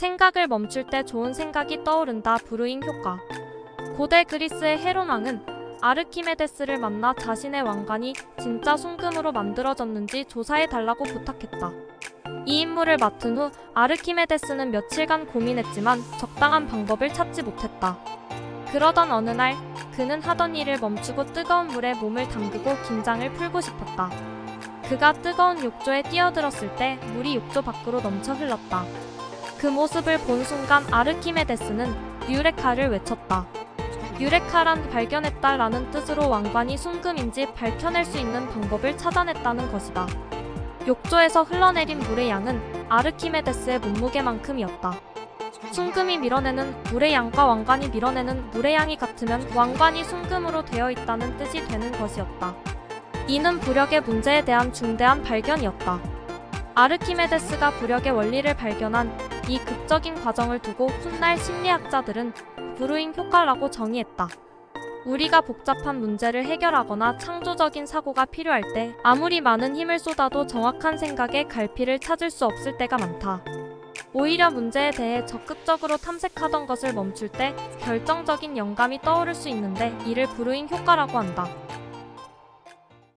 생각을 멈출 때 좋은 생각이 떠오른다 브루잉 효과. 고대 그리스의 헤론 왕은 아르키메데스를 만나 자신의 왕관이 진짜 순금으로 만들어졌는지 조사해 달라고 부탁했다. 이 임무를 맡은 후 아르키메데스는 며칠간 고민했지만 적당한 방법을 찾지 못했다. 그러던 어느 날 그는 하던 일을 멈추고 뜨거운 물에 몸을 담그고 긴장을 풀고 싶었다. 그가 뜨거운 욕조에 뛰어들었을 때 물이 욕조 밖으로 넘쳐 흘렀다. 그 모습을 본 순간 아르키메데스는 유레카를 외쳤다. 유레카란 발견했다라는 뜻으로 왕관이 순금인지 밝혀낼 수 있는 방법을 찾아냈다는 것이다. 욕조에서 흘러내린 물의 양은 아르키메데스의 몸무게만큼이었다. 순금이 밀어내는 물의 양과 왕관이 밀어내는 물의 양이 같으면 왕관이 순금으로 되어 있다는 뜻이 되는 것이었다. 이는 부력의 문제에 대한 중대한 발견이었다. 아르키메데스가 부력의 원리를 발견한 이 극적인 과정을 두고 훗날 심리학자들은 브루잉 효과라고 정의했다. 우리가 복잡한 문제를 해결하거나 창조적인 사고가 필요할 때 아무리 많은 힘을 쏟아도 정확한 생각의 갈피를 찾을 수 없을 때가 많다. 오히려 문제에 대해 적극적으로 탐색하던 것을 멈출 때 결정적인 영감이 떠오를 수 있는데 이를 브루잉 효과라고 한다.